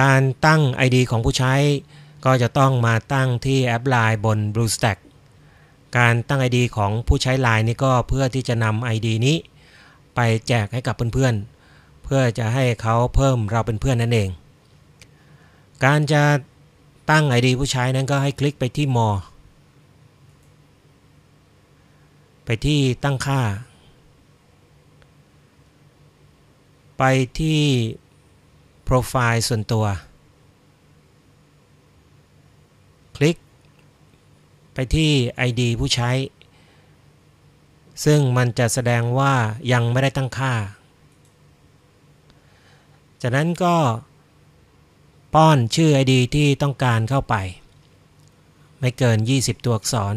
การตั้ง ID ของผู้ใช้ ก็จะต้องมาตั้งที่แอป Line บน BlueStack การตั้ง ID ของผู้ใช้ Line นี่ก็เพื่อที่จะนำ ID นี้ ไปแจกให้กับเพื่อนๆ เพื่อจะให้เขาเพิ่มเราเป็นเพื่อนนั่นเอง การจะตั้ง ID ผู้ใช้นั้นก็ให้คลิกไปที่ More ไปที่ตั้งค่า ไปที่ ปรไฟล์ส่วนตัว คลิก ไปที่ ID ผู้ใช้ ซึ่งมันจะแสดงว่ายังไม่ได้ตั้งค่า จากนั้นก็ป้อนชื่อ ID ที่ต้องการเข้าไป ไม่เกิน 20 ตัวอักษร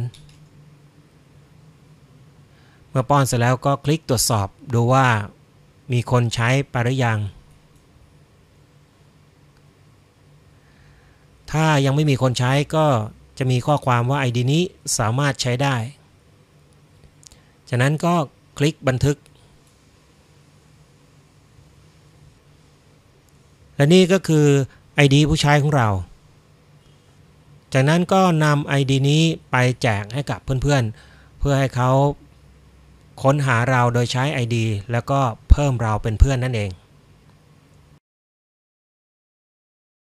เมื่อป้อนเสร็จแล้วก็คลิกตรวจสอบดูว่ามีคนใช้ไปหรือยัง ถ้ายังไม่มีคนใช้ก็จะมีข้อความว่า ID นี้สามารถใช้ได้จากนั้นก็คลิกบันทึก และนี่ก็คือ ID ผู้ใช้ของเรา จากนั้นก็นำ ID นี้ไปแจกให้กับเพื่อนๆ เพื่อให้เขาค้นหาเราโดยใช้ ID แล้วก็เพิ่มเราเป็นเพื่อนนั่นเอง